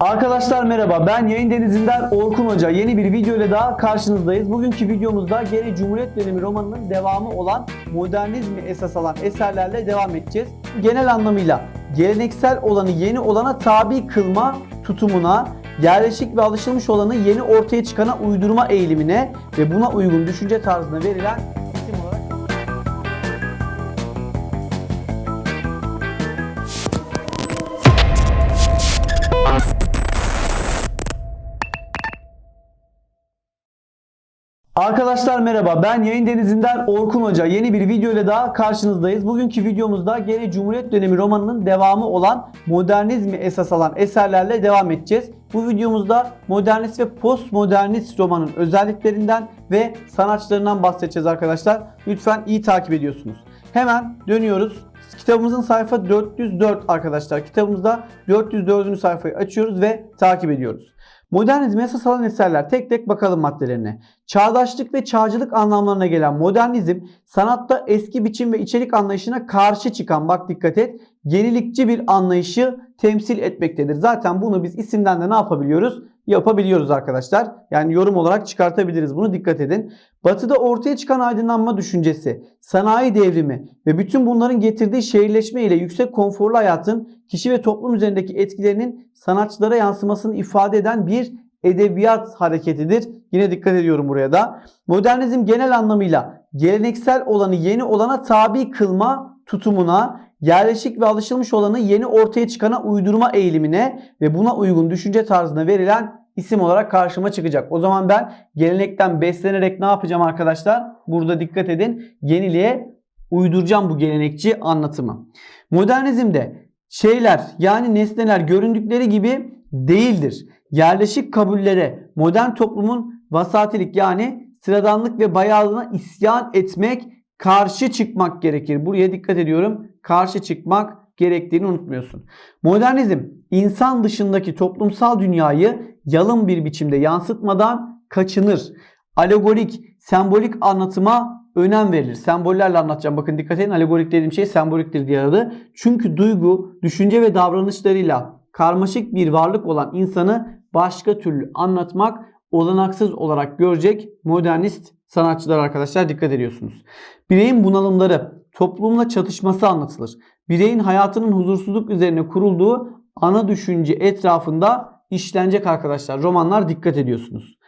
Arkadaşlar merhaba ben Yayın Denizi'nden Orkun Hoca. Yeni bir video ile daha karşınızdayız. Bugünkü videomuzda gene Cumhuriyet dönemi romanının devamı olan modernizmi esas alan eserlerle devam edeceğiz. Genel anlamıyla geleneksel olanı yeni olana tabi kılma tutumuna, yerleşik ve alışılmış olanı yeni ortaya çıkana uydurma eğilimine ve buna uygun düşünce tarzına verilen Arkadaşlar merhaba ben Yayın Denizi'nden Orkun Hoca. Yeni bir video ile daha karşınızdayız. Bugünkü videomuzda gene Cumhuriyet dönemi romanının devamı olan modernizmi esas alan eserlerle devam edeceğiz. Bu videomuzda modernist ve postmodernist romanın özelliklerinden ve sanatçılarından bahsedeceğiz arkadaşlar. Lütfen iyi takip ediyorsunuz. Hemen dönüyoruz. Kitabımızın sayfa 404 arkadaşlar. Kitabımızda 404. sayfayı açıyoruz ve takip ediyoruz. Modernizm esas alan eserler tek tek bakalım maddelerine. Çağdaşlık ve çağcılık anlamlarına gelen modernizm sanatta eski biçim ve içerik anlayışına karşı çıkan bak dikkat et yenilikçi bir anlayışı temsil etmektedir. Zaten bunu biz isimden de ne yapabiliyoruz? Yapabiliyoruz arkadaşlar. Yani yorum olarak çıkartabiliriz bunu dikkat edin. Batı'da ortaya çıkan aydınlanma düşüncesi, sanayi devrimi ve bütün bunların getirdiği şehirleşme ile yüksek konforlu hayatın kişi ve toplum üzerindeki etkilerinin sanatçılara yansımasını ifade eden bir edebiyat hareketidir. Yine dikkat ediyorum buraya da. Modernizm genel anlamıyla geleneksel olanı yeni olana tabi kılma tutumuna, yerleşik ve alışılmış olanı yeni ortaya çıkana uydurma eğilimine ve buna uygun düşünce tarzına verilen isim olarak karşıma çıkacak. O zaman ben gelenekten beslenerek ne yapacağım arkadaşlar? Burada dikkat edin. Yeniliğe uyduracağım bu gelenekçi anlatımı. Modernizmde şeyler yani nesneler göründükleri gibi değildir. Yerleşik kabullere modern toplumun vasatilik yani sıradanlık ve bayağılığına isyan etmek, karşı çıkmak gerekir. Buraya dikkat ediyorum. Karşı çıkmak gerektiğini unutmuyorsun. Modernizm insan dışındaki toplumsal dünyayı yalın bir biçimde yansıtmadan kaçınır. Alegorik, sembolik anlatıma önem verilir. Sembollerle anlatacağım. Bakın dikkat edin alegorik dediğim şey semboliktir diye adı. Çünkü duygu, düşünce ve davranışlarıyla karmaşık bir varlık olan insanı başka türlü anlatmak olanaksız olarak görecek modernist sanatçılar arkadaşlar dikkat ediyorsunuz. Bireyin bunalımları, toplumla çatışması anlatılır. Bireyin hayatının huzursuzluk üzerine kurulduğu ana düşünce etrafında işlenecek arkadaşlar. Romanlar dikkat ediyorsunuz.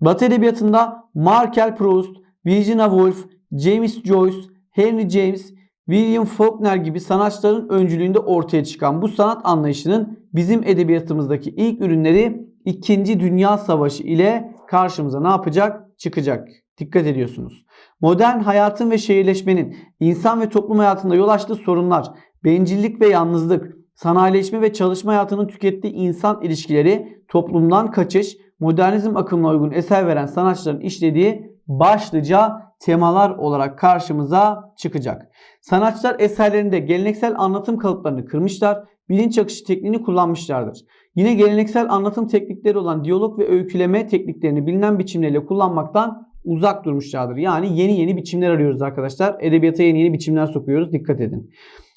Batı edebiyatında Marcel Proust, Virginia Woolf, James Joyce, Henry James, William Faulkner gibi sanatçıların öncülüğünde ortaya çıkan bu sanat anlayışının bizim edebiyatımızdaki ilk ürünleri 2. Dünya Savaşı ile karşımıza ne yapacak? Çıkacak. Dikkat ediyorsunuz. Modern hayatın ve şehirleşmenin insan ve toplum hayatında yol açtığı sorunlar, bencillik ve yalnızlık, sanayileşme ve çalışma hayatının tükettiği insan ilişkileri, toplumdan kaçış, modernizm akımına uygun eser veren sanatçıların işlediği başlıca temalar olarak karşımıza çıkacak. Sanatçılar eserlerinde geleneksel anlatım kalıplarını kırmışlar, bilinç akışı tekniğini kullanmışlardır. Yine geleneksel anlatım teknikleri olan diyalog ve öyküleme tekniklerini bilinen biçimlerle kullanmaktan uzak durmuşlardır. Yani yeni yeni biçimler arıyoruz arkadaşlar. Edebiyata yeni yeni biçimler sokuyoruz. Dikkat edin.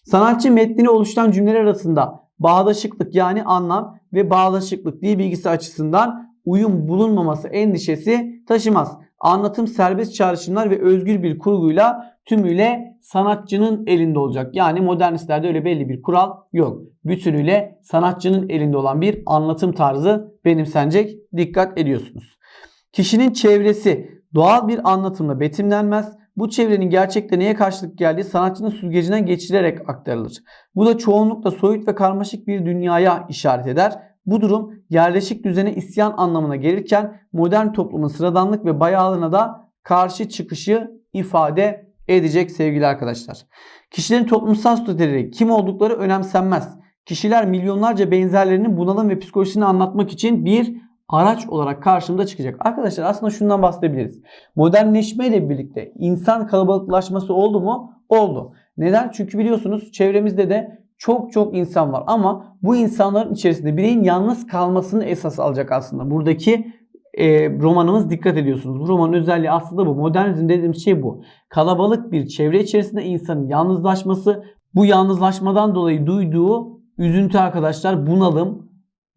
Sanatçı metnini oluşturan cümleler arasında bağdaşıklık yani anlam ve bağdaşıklık dil bilgisi açısından uyum bulunmaması endişesi taşımaz. Anlatım serbest çağrışımlar ve özgür bir kurguyla tümüyle sanatçının elinde olacak. Yani modernistlerde öyle belli bir kural yok. Bütünüyle sanatçının elinde olan bir anlatım tarzı benimsenecek. Dikkat ediyorsunuz. Kişinin çevresi doğal bir anlatımla betimlenmez. Bu çevrenin gerçekte neye karşılık geldiği sanatçının süzgecinden geçirilerek aktarılır. Bu da çoğunlukla soyut ve karmaşık bir dünyaya işaret eder. Bu durum yerleşik düzene isyan anlamına gelirken modern toplumun sıradanlık ve bayağılığına da karşı çıkışı ifade edecek sevgili arkadaşlar. Kişilerin toplumsal statüleri kim oldukları önemsenmez. Kişiler milyonlarca benzerlerinin bunalım ve psikolojisini anlatmak için bir araç olarak karşımıza çıkacak. Arkadaşlar aslında şundan bahsedebiliriz. Modernleşmeyle birlikte insan kalabalıklaşması oldu mu? Oldu. Neden? Çünkü biliyorsunuz çevremizde de çok çok insan var ama bu insanların içerisinde bireyin yalnız kalmasını esas alacak aslında. Buradaki e, romanımız dikkat ediyorsunuz. Bu romanın özelliği aslında bu. Modernizm dediğimiz şey bu. Kalabalık bir çevre içerisinde insanın yalnızlaşması, bu yalnızlaşmadan dolayı duyduğu üzüntü arkadaşlar bunalım,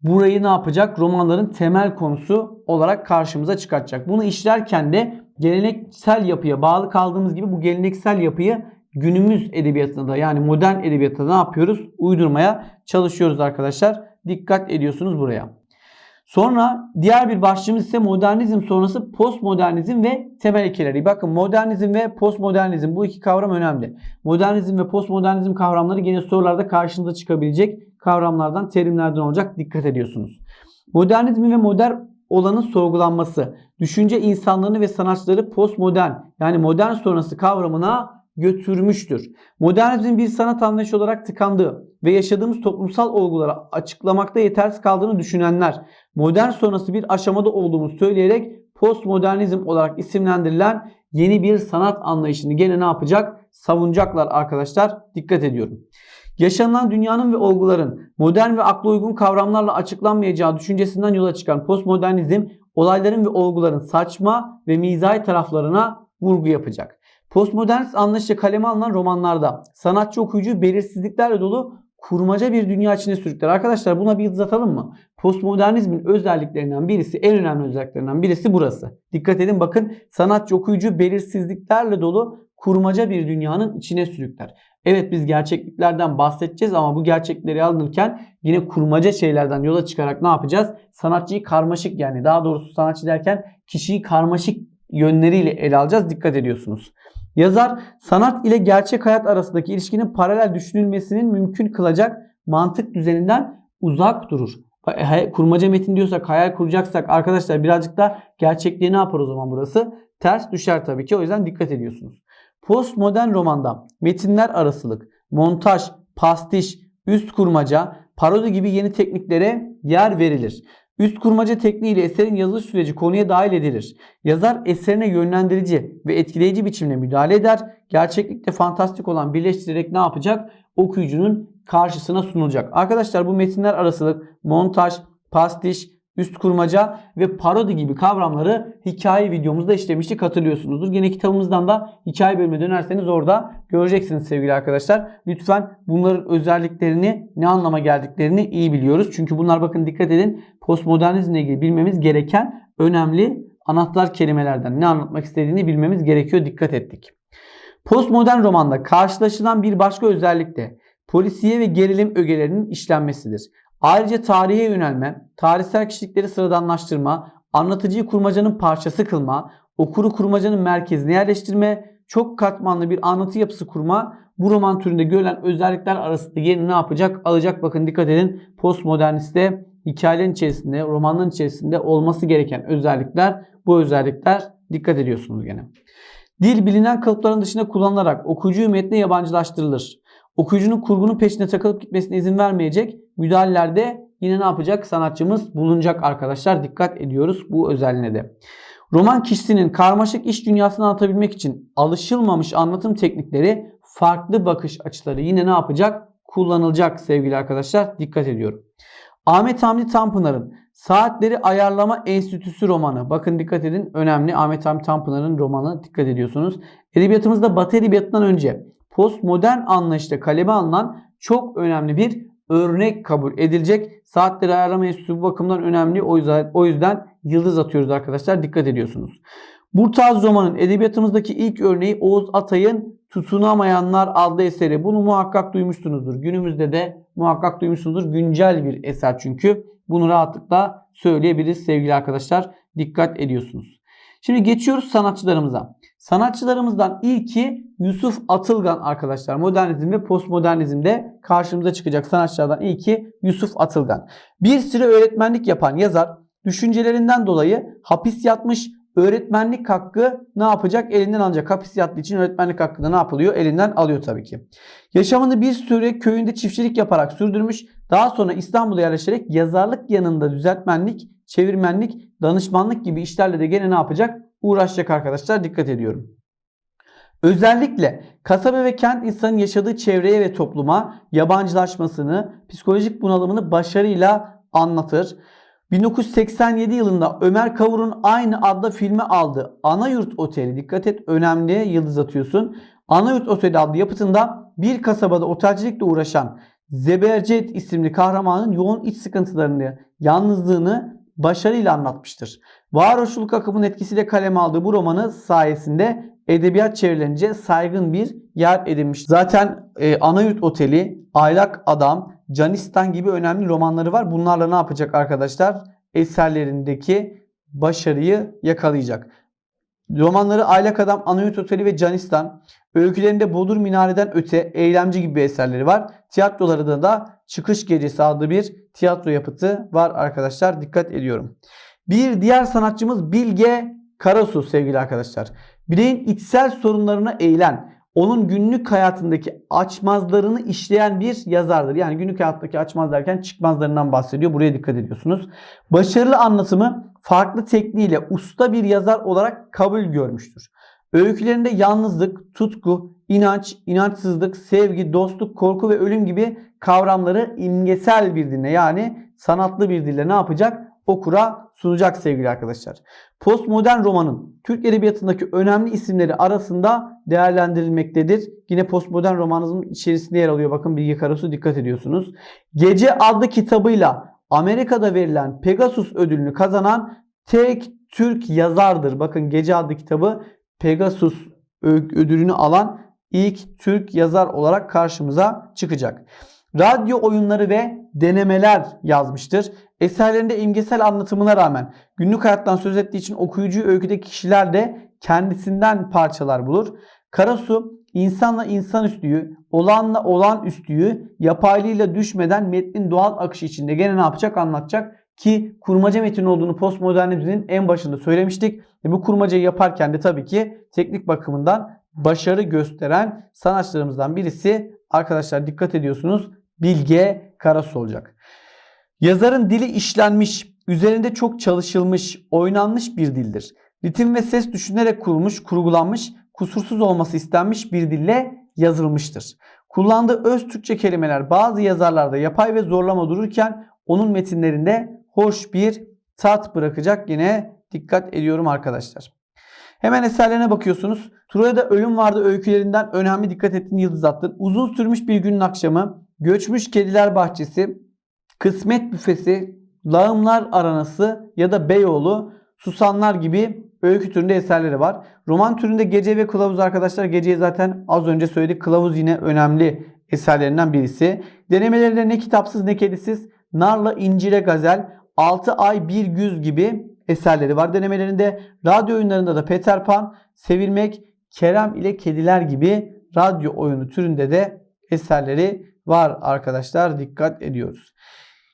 burayı ne yapacak? Romanların temel konusu olarak karşımıza çıkartacak. Bunu işlerken de geleneksel yapıya bağlı kaldığımız gibi bu geleneksel yapıyı günümüz edebiyatına da yani modern edebiyata da ne yapıyoruz? Uydurmaya çalışıyoruz arkadaşlar. Dikkat ediyorsunuz buraya. Sonra diğer bir başlığımız ise modernizm sonrası postmodernizm ve temel ilkeleri. Bakın modernizm ve postmodernizm bu iki kavram önemli. Modernizm ve postmodernizm kavramları gene sorularda karşınıza çıkabilecek kavramlardan, terimlerden olacak. Dikkat ediyorsunuz. Modernizmin ve modern olanın sorgulanması, düşünce insanlarını ve sanatçıları postmodern yani modern sonrası kavramına götürmüştür. Modernizmin bir sanat anlayışı olarak tıkandığı ve yaşadığımız toplumsal olguları açıklamakta yetersiz kaldığını düşünenler, modern sonrası bir aşamada olduğumuzu söyleyerek postmodernizm olarak isimlendirilen yeni bir sanat anlayışını gene ne yapacak? Savunacaklar arkadaşlar. Dikkat ediyorum. Yaşanılan dünyanın ve olguların modern ve akla uygun kavramlarla açıklanmayacağı düşüncesinden yola çıkan postmodernizm olayların ve olguların saçma ve mizahi taraflarına vurgu yapacak. Postmodernist anlayışla kaleme alınan romanlarda sanatçı okuyucu belirsizliklerle dolu kurmaca bir dünya içine sürükler. Arkadaşlar buna bir yıldız atalım mı? Postmodernizmin özelliklerinden birisi, en önemli özelliklerinden birisi burası. Dikkat edin bakın sanatçı okuyucu belirsizliklerle dolu kurmaca bir dünyanın içine sürükler. Evet biz gerçekliklerden bahsedeceğiz ama bu gerçekleri alınırken yine kurmaca şeylerden yola çıkarak ne yapacağız? Sanatçıyı karmaşık yani daha doğrusu sanatçı derken kişiyi karmaşık yönleriyle ele alacağız. Dikkat ediyorsunuz. Yazar sanat ile gerçek hayat arasındaki ilişkinin paralel düşünülmesinin mümkün kılacak mantık düzeninden uzak durur. Kurmaca metin diyorsak, hayal kuracaksak arkadaşlar birazcık da gerçekliğe ne yapar o zaman burası? Ters düşer tabii ki. O yüzden dikkat ediyorsunuz. Postmodern romanda metinler arasılık, montaj, pastiş, üst kurmaca, parodi gibi yeni tekniklere yer verilir. Üst kurmaca tekniğiyle eserin yazılış süreci konuya dahil edilir. Yazar eserine yönlendirici ve etkileyici biçimde müdahale eder. Gerçeklikte fantastik olan birleştirerek ne yapacak? Okuyucunun karşısına sunulacak. Arkadaşlar bu metinler arasılık, montaj, pastiş, üst kurmaca ve parodi gibi kavramları hikaye videomuzda işlemiştik hatırlıyorsunuzdur. Yine kitabımızdan da hikaye bölümüne dönerseniz orada göreceksiniz sevgili arkadaşlar. Lütfen bunların özelliklerini ne anlama geldiklerini iyi biliyoruz. Çünkü bunlar bakın dikkat edin postmodernizmle ilgili bilmemiz gereken önemli anahtar kelimelerden ne anlatmak istediğini bilmemiz gerekiyor. Dikkat ettik. Postmodern romanda karşılaşılan bir başka özellik de polisiye ve gerilim ögelerinin işlenmesidir. Ayrıca tarihe yönelme, tarihsel kişilikleri sıradanlaştırma, anlatıcıyı kurmacanın parçası kılma, okuru kurmacanın merkezine yerleştirme, çok katmanlı bir anlatı yapısı kurma bu roman türünde görülen özellikler arasında yerini ne yapacak? Alacak. Bakın dikkat edin. Postmoderniste hikayelerin içerisinde, romanların içerisinde olması gereken özellikler bu özellikler dikkat ediyorsunuz gene. Dil bilinen kalıpların dışında kullanılarak okuyucuyu metne yabancılaştırılır. Okuyucunun kurgunun peşine takılıp gitmesine izin vermeyecek müdahalelerde yine ne yapacak? Sanatçımız bulunacak arkadaşlar. Dikkat ediyoruz bu özelliğine de. Roman kişisinin karmaşık iş dünyasını anlatabilmek için alışılmamış anlatım teknikleri, farklı bakış açıları yine ne yapacak? Kullanılacak sevgili arkadaşlar. Dikkat ediyorum. Ahmet Hamdi Tanpınar'ın Saatleri Ayarlama Enstitüsü romanı. Bakın dikkat edin önemli. Ahmet Hamdi Tanpınar'ın romanı dikkat ediyorsunuz. Edebiyatımızda Batı Edebiyatı'ndan önce postmodern anlayışta kaleme alınan çok önemli bir örnek kabul edilecek. Saatleri ayarlama enstitüsü bu bakımdan önemli. O yüzden, o yüzden yıldız atıyoruz arkadaşlar. Dikkat ediyorsunuz. Bu tarz romanın edebiyatımızdaki ilk örneği Oğuz Atay'ın Tutunamayanlar adlı eseri. Bunu muhakkak duymuşsunuzdur. Günümüzde de muhakkak duymuşsunuzdur. Güncel bir eser çünkü. Bunu rahatlıkla söyleyebiliriz sevgili arkadaşlar. Dikkat ediyorsunuz. Şimdi geçiyoruz sanatçılarımıza. Sanatçılarımızdan ilki Yusuf Atılgan arkadaşlar. Modernizm ve postmodernizmde karşımıza çıkacak sanatçılardan ilki Yusuf Atılgan. Bir süre öğretmenlik yapan yazar düşüncelerinden dolayı hapis yatmış öğretmenlik hakkı ne yapacak? Elinden alacak. Hapis yattığı için öğretmenlik hakkı da ne yapılıyor? Elinden alıyor tabii ki. Yaşamını bir süre köyünde çiftçilik yaparak sürdürmüş. Daha sonra İstanbul'a yerleşerek yazarlık yanında düzeltmenlik, çevirmenlik, danışmanlık gibi işlerle de gene ne yapacak? Uğraşacak arkadaşlar. Dikkat ediyorum. Özellikle kasaba ve kent insanın yaşadığı çevreye ve topluma yabancılaşmasını, psikolojik bunalımını başarıyla anlatır. 1987 yılında Ömer Kavur'un aynı adda filme aldığı Anayurt Oteli, dikkat et önemli yıldız atıyorsun. Anayurt Oteli adlı yapıtında bir kasabada otelcilikle uğraşan Zebercet isimli kahramanın yoğun iç sıkıntılarını, yalnızlığını başarıyla anlatmıştır. Varoşluluk akımının etkisiyle kaleme aldığı bu romanı sayesinde edebiyat çevrelerince saygın bir yer edinmiş. Zaten e, Anayurt Oteli, Aylak Adam, Canistan gibi önemli romanları var. Bunlarla ne yapacak arkadaşlar? Eserlerindeki başarıyı yakalayacak. Romanları Aylak Adam, Anayurt Oteli ve Canistan. Öykülerinde Bodur Minare'den öte eylemci gibi eserleri var. Tiyatrolarında da Çıkış Gecesi adlı bir tiyatro yapıtı var arkadaşlar. Dikkat ediyorum. Bir diğer sanatçımız Bilge Karasu sevgili arkadaşlar. Bireyin içsel sorunlarına eğilen, onun günlük hayatındaki açmazlarını işleyen bir yazardır. Yani günlük hayattaki açmaz derken çıkmazlarından bahsediyor. Buraya dikkat ediyorsunuz. Başarılı anlatımı farklı tekniğiyle usta bir yazar olarak kabul görmüştür. Öykülerinde yalnızlık, tutku, inanç, inançsızlık, sevgi, dostluk, korku ve ölüm gibi kavramları imgesel bir dille yani sanatlı bir dille ne yapacak? Okura sunacak sevgili arkadaşlar. Postmodern romanın Türk Edebiyatı'ndaki önemli isimleri arasında değerlendirilmektedir. Yine postmodern romanımızın içerisinde yer alıyor. Bakın Bilge Karasu dikkat ediyorsunuz. Gece adlı kitabıyla Amerika'da verilen Pegasus ödülünü kazanan tek Türk yazardır. Bakın Gece adlı kitabı Pegasus ödülünü alan ilk Türk yazar olarak karşımıza çıkacak. Radyo oyunları ve denemeler yazmıştır. Eserlerinde imgesel anlatımına rağmen günlük hayattan söz ettiği için okuyucuyu öyküdeki kişiler de kendisinden parçalar bulur. Karasu insanla insanüstüyü, olanla olan üstüyü yapaylığıyla düşmeden metnin doğal akışı içinde gene ne yapacak anlatacak ki kurmaca metin olduğunu postmodernizmin en başında söylemiştik. E bu kurmacayı yaparken de tabii ki teknik bakımından başarı gösteren sanatçılarımızdan birisi arkadaşlar dikkat ediyorsunuz Bilge Karasu olacak. Yazarın dili işlenmiş, üzerinde çok çalışılmış, oynanmış bir dildir. Ritim ve ses düşünerek kurulmuş, kurgulanmış, kusursuz olması istenmiş bir dille yazılmıştır. Kullandığı öz Türkçe kelimeler bazı yazarlarda yapay ve zorlama dururken onun metinlerinde hoş bir tat bırakacak. Yine dikkat ediyorum arkadaşlar. Hemen eserlerine bakıyorsunuz. Troya'da ölüm vardı öykülerinden önemli dikkat ettiğin Yıldız Attın. Uzun sürmüş bir günün akşamı, Göçmüş Kediler Bahçesi, Kısmet Büfesi, Lağımlar Aranası ya da Beyoğlu, Susanlar gibi öykü türünde eserleri var. Roman türünde Gece ve Kılavuz arkadaşlar. Geceyi zaten az önce söyledik. Kılavuz yine önemli eserlerinden birisi. Denemelerinde ne kitapsız ne kedisiz, Narla İncire Gazel, 6 ay bir güz gibi eserleri var. Denemelerinde radyo oyunlarında da Peter Pan, Sevilmek, Kerem ile Kediler gibi radyo oyunu türünde de eserleri var arkadaşlar. Dikkat ediyoruz.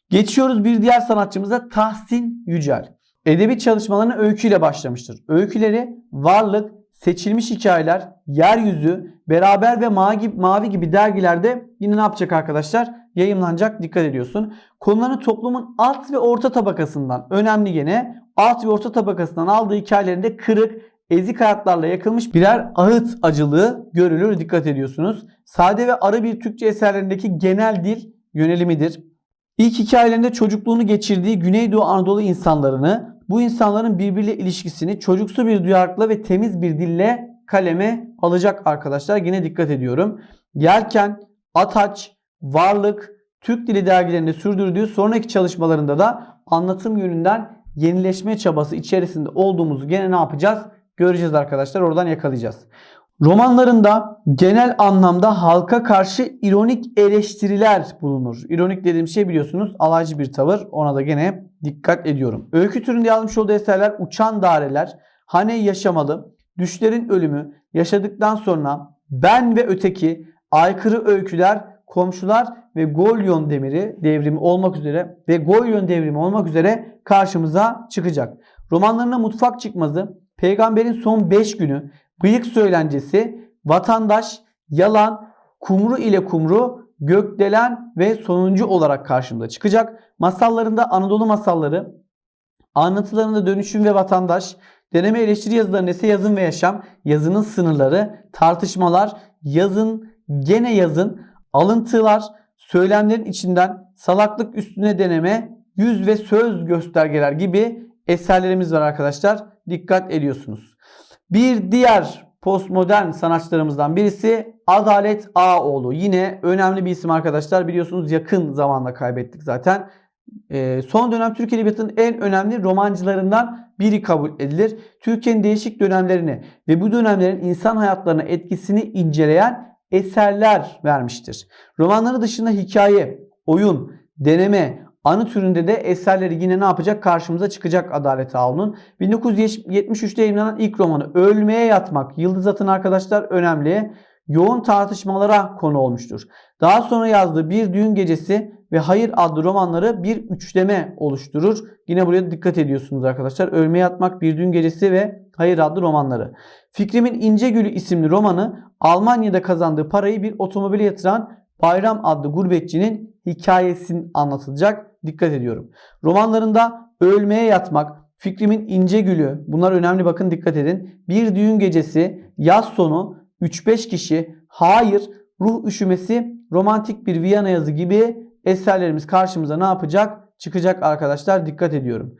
Geçiyoruz bir diğer sanatçımıza Tahsin Yücel. Edebi çalışmalarına öyküyle başlamıştır. Öyküleri varlık, seçilmiş hikayeler, yeryüzü, beraber ve mavi gibi, dergilerde yine ne yapacak arkadaşlar? Yayımlanacak dikkat ediyorsun. Konularını toplumun alt ve orta tabakasından önemli gene alt ve orta tabakasından aldığı hikayelerinde kırık, ezik hayatlarla yakılmış birer ağıt acılığı görülür dikkat ediyorsunuz. Sade ve arı bir Türkçe eserlerindeki genel dil yönelimidir. İlk hikayelerinde çocukluğunu geçirdiği Güneydoğu Anadolu insanlarını, bu insanların birbiriyle ilişkisini çocuksu bir duyarlılıkla ve temiz bir dille kaleme alacak arkadaşlar. Yine dikkat ediyorum. Yelken, Ataç, Varlık, Türk Dili dergilerinde sürdürdüğü sonraki çalışmalarında da anlatım yönünden yenileşme çabası içerisinde olduğumuzu gene ne yapacağız? Göreceğiz arkadaşlar. Oradan yakalayacağız. Romanlarında genel anlamda halka karşı ironik eleştiriler bulunur. İronik dediğim şey biliyorsunuz alaycı bir tavır. Ona da gene dikkat ediyorum. Öykü türünde yazmış olduğu eserler Uçan Dareler, Hane Yaşamalı, Düşlerin Ölümü, Yaşadıktan Sonra, Ben ve Öteki, Aykırı Öyküler, Komşular ve Golyon Demiri devrimi olmak üzere ve Golyon devrimi olmak üzere karşımıza çıkacak. Romanlarına Mutfak Çıkmazı, Peygamberin Son 5 Günü, Bıyık Söylencesi, Vatandaş, Yalan, Kumru ile Kumru, Gökdelen ve sonuncu olarak karşımda çıkacak. Masallarında Anadolu masalları, anlatılarında Dönüşüm ve Vatandaş, deneme eleştiri yazılarında ise Yazın ve Yaşam, Yazının Sınırları, Tartışmalar, Yazın, Gene Yazın, Alıntılar, Söylemlerin içinden Salaklık Üstüne Deneme, Yüz ve Söz Göstergeler gibi eserlerimiz var arkadaşlar. Dikkat ediyorsunuz. Bir diğer postmodern sanatçılarımızdan birisi Adalet Ağoğlu. Yine önemli bir isim arkadaşlar. Biliyorsunuz yakın zamanda kaybettik zaten. Ee, son dönem Türk Edebiyatı'nın en önemli romancılarından biri kabul edilir. Türkiye'nin değişik dönemlerini ve bu dönemlerin insan hayatlarına etkisini inceleyen eserler vermiştir. Romanları dışında hikaye, oyun, deneme, anı türünde de eserleri yine ne yapacak? Karşımıza çıkacak Adalet Ağoğlu'nun. 1973'te yayınlanan ilk romanı Ölmeye Yatmak, Yıldız Atın arkadaşlar önemli. Yoğun tartışmalara konu olmuştur. Daha sonra yazdığı Bir Düğün Gecesi ve Hayır adlı romanları bir üçleme oluşturur. Yine buraya dikkat ediyorsunuz arkadaşlar. Ölmeye Yatmak, Bir Düğün Gecesi ve Hayır adlı romanları. Fikrimin İnce Gülü isimli romanı Almanya'da kazandığı parayı bir otomobile yatıran Bayram adlı gurbetçinin hikayesini anlatılacak. Dikkat ediyorum. Romanlarında ölmeye yatmak, fikrimin ince gülü bunlar önemli bakın dikkat edin. Bir düğün gecesi, yaz sonu, 3-5 kişi, hayır, ruh üşümesi, romantik bir Viyana yazı gibi eserlerimiz karşımıza ne yapacak? Çıkacak arkadaşlar dikkat ediyorum.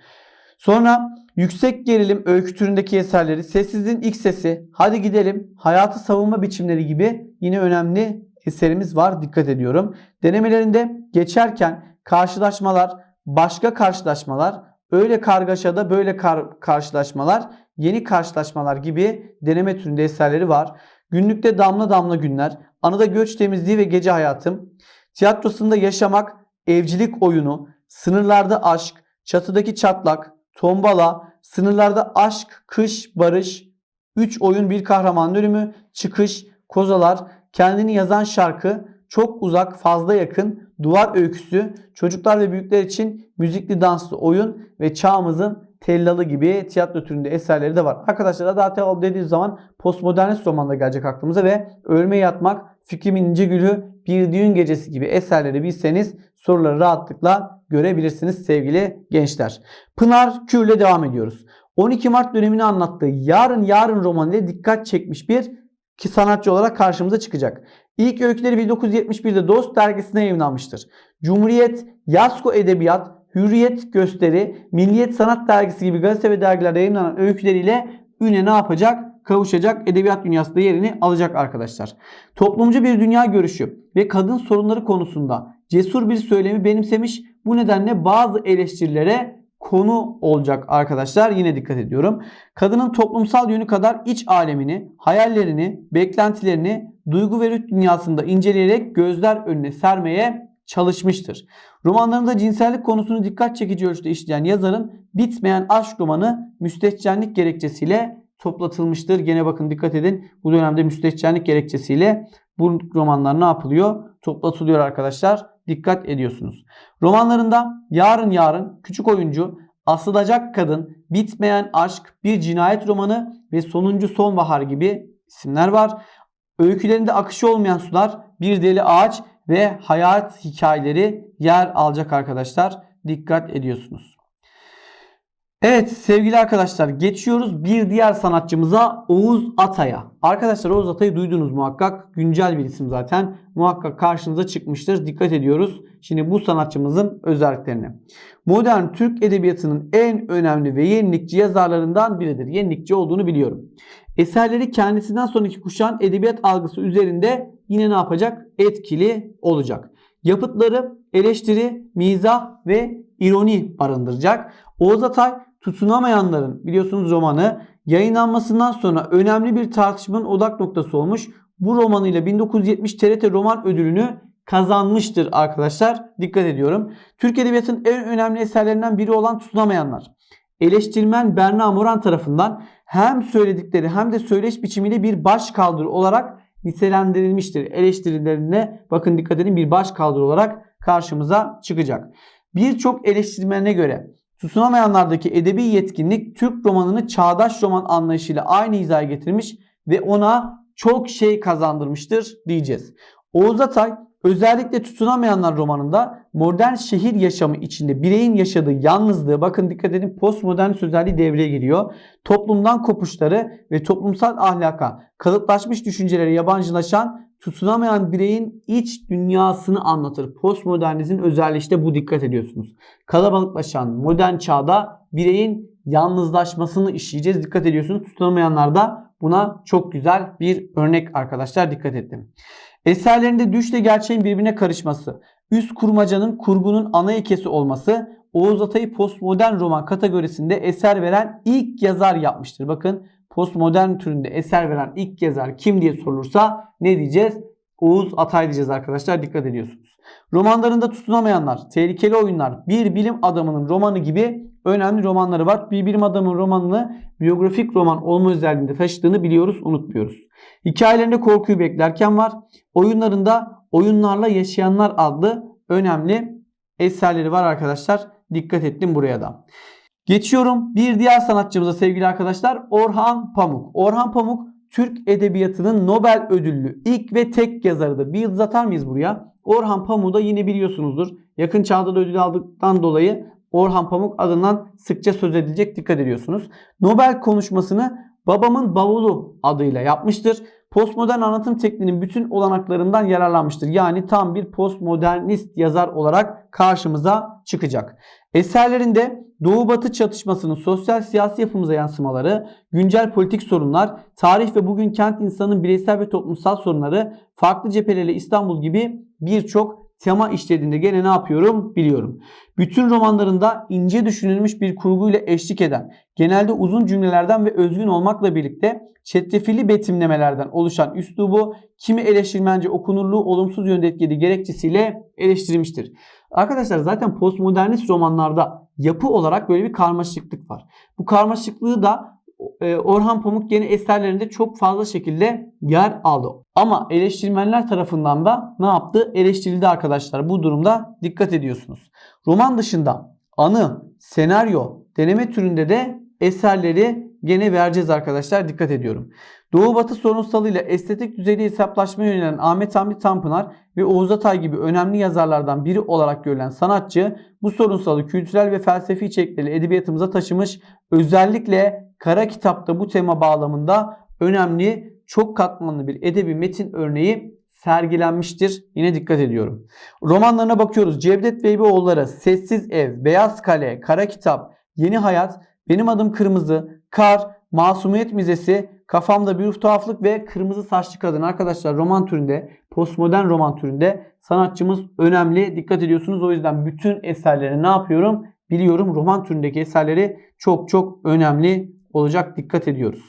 Sonra yüksek gerilim öykü türündeki eserleri, sessizliğin ilk sesi, hadi gidelim, hayatı savunma biçimleri gibi yine önemli eserimiz var. Dikkat ediyorum. Denemelerinde geçerken karşılaşmalar, başka karşılaşmalar, öyle kargaşada böyle kar karşılaşmalar, yeni karşılaşmalar gibi deneme türünde eserleri var. Günlükte damla damla günler, anıda göç temizliği ve gece hayatım, tiyatrosunda yaşamak, evcilik oyunu, sınırlarda aşk, çatıdaki çatlak, tombala, sınırlarda aşk, kış, barış, 3 oyun bir kahraman ölümü, çıkış, kozalar, kendini yazan şarkı, çok uzak, fazla yakın, duvar öyküsü, çocuklar ve büyükler için müzikli danslı oyun ve çağımızın tellalı gibi tiyatro türünde eserleri de var. Arkadaşlar Adalet Ağoğlu dediği zaman postmodernist romanda gelecek aklımıza ve Ölme Yatmak, Fikrimin İnce Gülü, Bir Düğün Gecesi gibi eserleri bilseniz soruları rahatlıkla görebilirsiniz sevgili gençler. Pınar Kür'le devam ediyoruz. 12 Mart dönemini anlattığı Yarın Yarın romanıyla dikkat çekmiş bir ki sanatçı olarak karşımıza çıkacak. İlk öyküleri 1971'de Dost dergisine yayınlanmıştır. Cumhuriyet, Yasko Edebiyat, Hürriyet Gösteri, Milliyet Sanat Dergisi gibi gazete ve dergilerde yayınlanan öyküleriyle üne ne yapacak? Kavuşacak, edebiyat dünyasında yerini alacak arkadaşlar. Toplumcu bir dünya görüşü ve kadın sorunları konusunda cesur bir söylemi benimsemiş. Bu nedenle bazı eleştirilere konu olacak arkadaşlar. Yine dikkat ediyorum. Kadının toplumsal yönü kadar iç alemini, hayallerini, beklentilerini duygu ve ruh dünyasında inceleyerek gözler önüne sermeye çalışmıştır. Romanlarında cinsellik konusunu dikkat çekici ölçüde işleyen yazarın bitmeyen aşk romanı müstehcenlik gerekçesiyle toplatılmıştır. Gene bakın dikkat edin bu dönemde müstehcenlik gerekçesiyle bu romanlar ne yapılıyor? Toplatılıyor arkadaşlar. Dikkat ediyorsunuz. Romanlarında Yarın Yarın, Küçük Oyuncu, Asılacak Kadın, Bitmeyen Aşk, Bir Cinayet Romanı ve Sonuncu Sonbahar gibi isimler var. Öykülerinde akışı olmayan sular, Bir Deli Ağaç ve hayat hikayeleri yer alacak arkadaşlar. Dikkat ediyorsunuz. Evet sevgili arkadaşlar geçiyoruz bir diğer sanatçımıza Oğuz Atay'a. Arkadaşlar Oğuz Atay'ı duydunuz muhakkak. Güncel bir isim zaten. Muhakkak karşınıza çıkmıştır. Dikkat ediyoruz. Şimdi bu sanatçımızın özelliklerine. Modern Türk Edebiyatı'nın en önemli ve yenilikçi yazarlarından biridir. Yenilikçi olduğunu biliyorum. Eserleri kendisinden sonraki kuşağın edebiyat algısı üzerinde yine ne yapacak? Etkili olacak. Yapıtları eleştiri, mizah ve ironi barındıracak. Oğuz Atay tutunamayanların biliyorsunuz romanı yayınlanmasından sonra önemli bir tartışmanın odak noktası olmuş. Bu romanıyla 1970 TRT Roman Ödülünü kazanmıştır arkadaşlar. Dikkat ediyorum. Türk Edebiyatı'nın en önemli eserlerinden biri olan Tutunamayanlar. Eleştirmen Berna Moran tarafından hem söyledikleri hem de söyleş biçimiyle bir baş kaldırı olarak nitelendirilmiştir. Eleştirilerine bakın dikkat edin bir baş kaldırı olarak karşımıza çıkacak. Birçok eleştirmene göre Tutunamayanlardaki edebi yetkinlik Türk romanını çağdaş roman anlayışıyla aynı hizaya getirmiş ve ona çok şey kazandırmıştır diyeceğiz. Oğuz Atay özellikle Tutunamayanlar romanında modern şehir yaşamı içinde bireyin yaşadığı yalnızlığı bakın dikkat edin postmodern özelliği devreye giriyor. Toplumdan kopuşları ve toplumsal ahlaka kalıplaşmış düşüncelere yabancılaşan tutunamayan bireyin iç dünyasını anlatır. Postmodernizmin özelliği işte bu dikkat ediyorsunuz. Kalabalıklaşan modern çağda bireyin yalnızlaşmasını işleyeceğiz. Dikkat ediyorsunuz. Tutunamayanlar da buna çok güzel bir örnek arkadaşlar dikkat ettim. Eserlerinde düşle gerçeğin birbirine karışması, üst kurmacanın kurgunun ana ilkesi olması Oğuz Atay'ı postmodern roman kategorisinde eser veren ilk yazar yapmıştır. Bakın postmodern türünde eser veren ilk yazar kim diye sorulursa ne diyeceğiz? Oğuz Atay diyeceğiz arkadaşlar dikkat ediyorsunuz. Romanlarında tutunamayanlar, tehlikeli oyunlar, bir bilim adamının romanı gibi önemli romanları var. Bir bilim adamının romanını biyografik roman olma özelliğinde taşıdığını biliyoruz, unutmuyoruz. Hikayelerinde korkuyu beklerken var. Oyunlarında Oyunlarla Yaşayanlar adlı önemli eserleri var arkadaşlar. Dikkat ettim buraya da. Geçiyorum bir diğer sanatçımıza sevgili arkadaşlar Orhan Pamuk. Orhan Pamuk Türk Edebiyatı'nın Nobel ödüllü ilk ve tek yazarıdır. Bir yıldız atar mıyız buraya? Orhan Pamuk'u da yine biliyorsunuzdur. Yakın çağda da ödül aldıktan dolayı Orhan Pamuk adından sıkça söz edilecek dikkat ediyorsunuz. Nobel konuşmasını Babamın Bavulu adıyla yapmıştır. Postmodern anlatım tekniğinin bütün olanaklarından yararlanmıştır. Yani tam bir postmodernist yazar olarak karşımıza çıkacak. Eserlerinde Doğu Batı çatışmasının sosyal siyasi yapımıza yansımaları, güncel politik sorunlar, tarih ve bugün kent insanının bireysel ve toplumsal sorunları, farklı cephelerle İstanbul gibi birçok tema işlediğinde gene ne yapıyorum biliyorum. Bütün romanlarında ince düşünülmüş bir kurguyla eşlik eden, genelde uzun cümlelerden ve özgün olmakla birlikte çetrefilli betimlemelerden oluşan üslubu kimi eleştirmence okunurluğu olumsuz yönde etkilediği gerekçesiyle eleştirilmiştir. Arkadaşlar zaten postmodernist romanlarda yapı olarak böyle bir karmaşıklık var. Bu karmaşıklığı da e, Orhan Pamuk yeni eserlerinde çok fazla şekilde yer aldı. Ama eleştirmenler tarafından da ne yaptı? Eleştirildi arkadaşlar. Bu durumda dikkat ediyorsunuz. Roman dışında anı, senaryo, deneme türünde de eserleri gene vereceğiz arkadaşlar. Dikkat ediyorum. Doğu Batı sorunsalıyla estetik düzeyde hesaplaşmaya yönelen Ahmet Hamdi Tanpınar ve Oğuz Atay gibi önemli yazarlardan biri olarak görülen sanatçı bu sorunsalı kültürel ve felsefi içerikleri edebiyatımıza taşımış. Özellikle Kara Kitap'ta bu tema bağlamında önemli, çok katmanlı bir edebi metin örneği sergilenmiştir. Yine dikkat ediyorum. Romanlarına bakıyoruz. Cevdet Beybeoğulları, Sessiz Ev, Beyaz Kale, Kara Kitap, Yeni Hayat, Benim Adım Kırmızı, Kar, Masumiyet Müzesi, Kafamda Bir Tuhaflık ve Kırmızı Saçlı Kadın. Arkadaşlar roman türünde, postmodern roman türünde sanatçımız önemli. Dikkat ediyorsunuz. O yüzden bütün eserlerini ne yapıyorum? Biliyorum roman türündeki eserleri çok çok önemli olacak. Dikkat ediyoruz.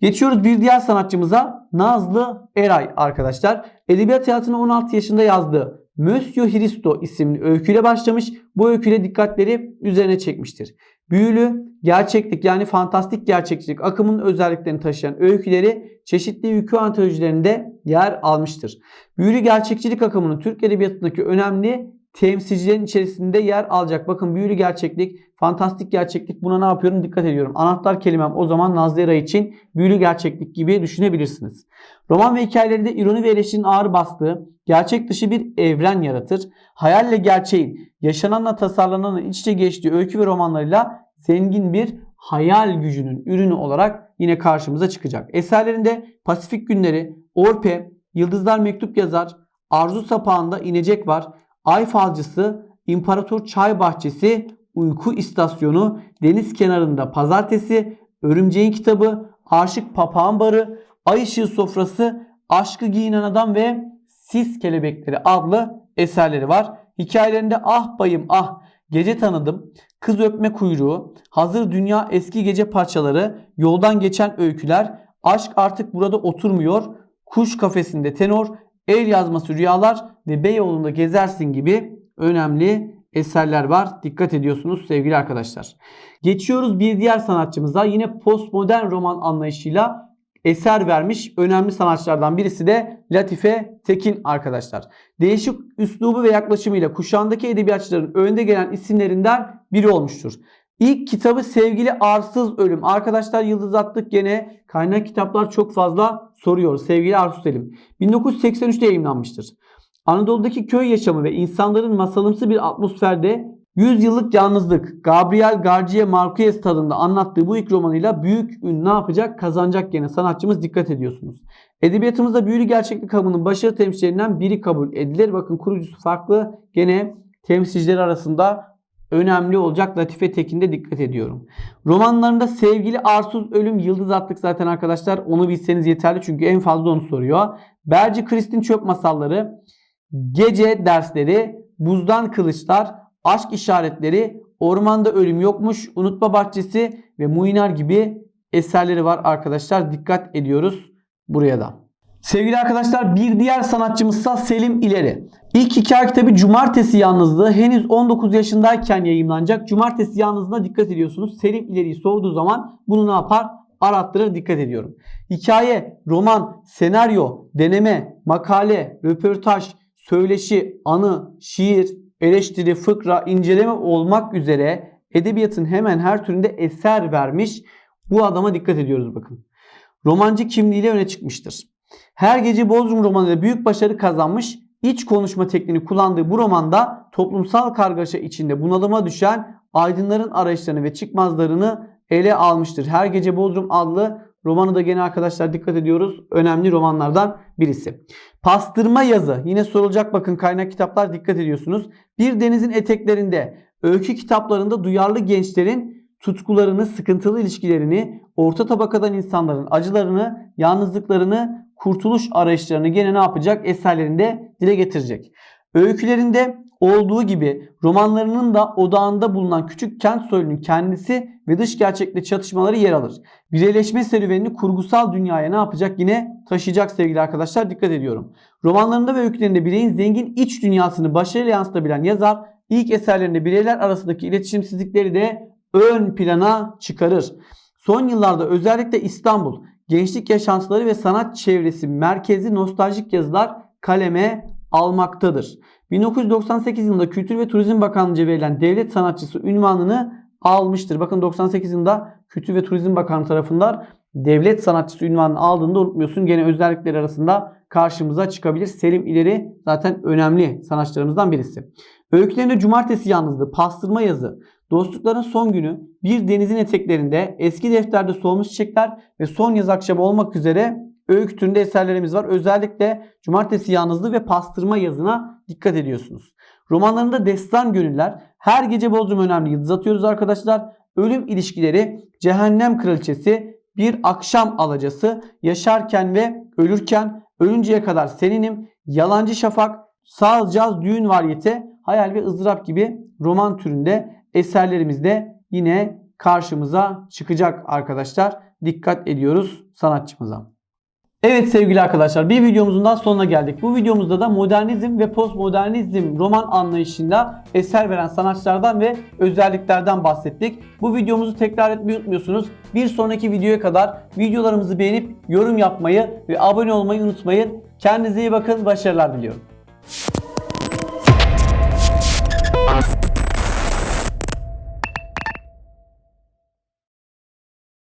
Geçiyoruz bir diğer sanatçımıza Nazlı Eray arkadaşlar. Edebiyat hayatını 16 yaşında yazdı. Monsieur Hristo isimli öyküyle başlamış. Bu öyküyle dikkatleri üzerine çekmiştir. Büyülü, gerçeklik yani fantastik gerçekçilik akımının özelliklerini taşıyan öyküleri çeşitli öykü antolojilerinde yer almıştır. Büyülü gerçekçilik akımının Türk Edebiyatı'ndaki önemli temsilcilerin içerisinde yer alacak. Bakın büyülü gerçeklik, fantastik gerçeklik buna ne yapıyorum? Dikkat ediyorum. Anahtar kelimem o zaman Nazlı Eray için büyülü gerçeklik gibi düşünebilirsiniz. Roman ve hikayelerinde ironi ve eleştirinin ağır bastığı, gerçek dışı bir evren yaratır. Hayalle gerçeğin, yaşananla tasarlananın iç içe geçtiği öykü ve romanlarıyla zengin bir hayal gücünün ürünü olarak yine karşımıza çıkacak. Eserlerinde Pasifik Günleri, Orpe, Yıldızlar Mektup Yazar, Arzu Sapağında inecek var. Ay Falcısı, İmparator Çay Bahçesi, Uyku İstasyonu, Deniz Kenarında Pazartesi, Örümceğin Kitabı, Aşık Papağan Barı, Ay Işığı Sofrası, Aşkı Giyinen Adam ve Sis Kelebekleri adlı eserleri var. Hikayelerinde Ah Bayım Ah, Gece Tanıdım, Kız Öpme Kuyruğu, Hazır Dünya Eski Gece Parçaları, Yoldan Geçen Öyküler, Aşk Artık Burada Oturmuyor, Kuş Kafesinde Tenor, El Yazması Rüyalar ve Beyoğlu'nda Gezersin gibi önemli eserler var. Dikkat ediyorsunuz sevgili arkadaşlar. Geçiyoruz bir diğer sanatçımıza. Yine postmodern roman anlayışıyla eser vermiş önemli sanatçılardan birisi de Latife Tekin arkadaşlar. Değişik üslubu ve yaklaşımıyla kuşağındaki edebiyatçıların önde gelen isimlerinden biri olmuştur. İlk kitabı Sevgili Arsız Ölüm. Arkadaşlar yıldız attık gene. Kaynak kitaplar çok fazla soruyor. Sevgili Arsız Ölüm. 1983'te yayınlanmıştır. Anadolu'daki köy yaşamı ve insanların masalımsı bir atmosferde 100 yıllık yalnızlık Gabriel Garcia Marquez tadında anlattığı bu ilk romanıyla büyük ün ne yapacak? Kazanacak gene sanatçımız dikkat ediyorsunuz. Edebiyatımızda büyülü gerçeklik kabının başarı temsilcilerinden biri kabul edilir. Bakın kurucusu farklı. Gene temsilcileri arasında önemli olacak. Latife Tekin'de dikkat ediyorum. Romanlarında sevgili arsuz ölüm yıldız attık zaten arkadaşlar. Onu bilseniz yeterli çünkü en fazla onu soruyor. Berci Kristin çöp masalları, gece dersleri, buzdan kılıçlar, aşk işaretleri, ormanda ölüm yokmuş, unutma bahçesi ve Muinar gibi eserleri var arkadaşlar. Dikkat ediyoruz buraya da. Sevgili arkadaşlar bir diğer sanatçımızsa Selim İleri. İlk hikaye kitabı Cumartesi Yalnızlığı henüz 19 yaşındayken yayımlanacak. Cumartesi Yalnızlığına dikkat ediyorsunuz. Selim İleri'yi sorduğu zaman bunu ne yapar? Arattırır dikkat ediyorum. Hikaye, roman, senaryo, deneme, makale, röportaj, söyleşi, anı, şiir, eleştiri, fıkra, inceleme olmak üzere edebiyatın hemen her türünde eser vermiş. Bu adama dikkat ediyoruz bakın. Romancı kimliğiyle öne çıkmıştır. Her Gece Bodrum romanıyla büyük başarı kazanmış, iç konuşma tekniğini kullandığı bu romanda toplumsal kargaşa içinde bunalıma düşen aydınların arayışlarını ve çıkmazlarını ele almıştır. Her Gece Bodrum adlı romanı da gene arkadaşlar dikkat ediyoruz. Önemli romanlardan birisi. Pastırma yazı. Yine sorulacak bakın kaynak kitaplar dikkat ediyorsunuz. Bir denizin eteklerinde öykü kitaplarında duyarlı gençlerin tutkularını, sıkıntılı ilişkilerini, orta tabakadan insanların acılarını, yalnızlıklarını, kurtuluş arayışlarını gene ne yapacak? Eserlerinde dile getirecek. Öykülerinde olduğu gibi romanlarının da odağında bulunan küçük kent soyunun kendisi ve dış gerçekle çatışmaları yer alır. Bireyleşme serüvenini kurgusal dünyaya ne yapacak? Yine taşıyacak sevgili arkadaşlar dikkat ediyorum. Romanlarında ve öykülerinde bireyin zengin iç dünyasını başarıyla yansıtabilen yazar ilk eserlerinde bireyler arasındaki iletişimsizlikleri de ön plana çıkarır. Son yıllarda özellikle İstanbul, gençlik yaşantıları ve sanat çevresi merkezi nostaljik yazılar kaleme almaktadır. 1998 yılında Kültür ve Turizm Bakanlığı'nca verilen devlet sanatçısı ünvanını almıştır. Bakın 98 yılında Kültür ve Turizm Bakanlığı tarafından devlet sanatçısı ünvanını aldığını da unutmuyorsun. Gene özellikleri arasında karşımıza çıkabilir. Selim İleri zaten önemli sanatçılarımızdan birisi. Öykülerinde Cumartesi Yalnızlığı, Pastırma Yazı, Dostlukların Son Günü, Bir Denizin Eteklerinde, Eski Defterde Solmuş Çiçekler ve Son Yaz Akşamı olmak üzere öykü türünde eserlerimiz var. Özellikle Cumartesi Yalnızlığı ve Pastırma Yazına dikkat ediyorsunuz. Romanlarında Destan Gönüller, Her Gece Bodrum Önemli Yıldız atıyoruz arkadaşlar. Ölüm ilişkileri, Cehennem Kraliçesi, Bir Akşam Alacası, Yaşarken ve Ölürken, Ölünceye Kadar Seninim, Yalancı Şafak, Sağılacağız Düğün Varyete, Hayal ve ızdırap gibi roman türünde eserlerimiz de yine karşımıza çıkacak arkadaşlar. Dikkat ediyoruz sanatçımıza. Evet sevgili arkadaşlar bir videomuzun daha sonuna geldik. Bu videomuzda da modernizm ve postmodernizm roman anlayışında eser veren sanatçılardan ve özelliklerden bahsettik. Bu videomuzu tekrar etmeyi unutmuyorsunuz. Bir sonraki videoya kadar videolarımızı beğenip yorum yapmayı ve abone olmayı unutmayın. Kendinize iyi bakın. Başarılar diliyorum.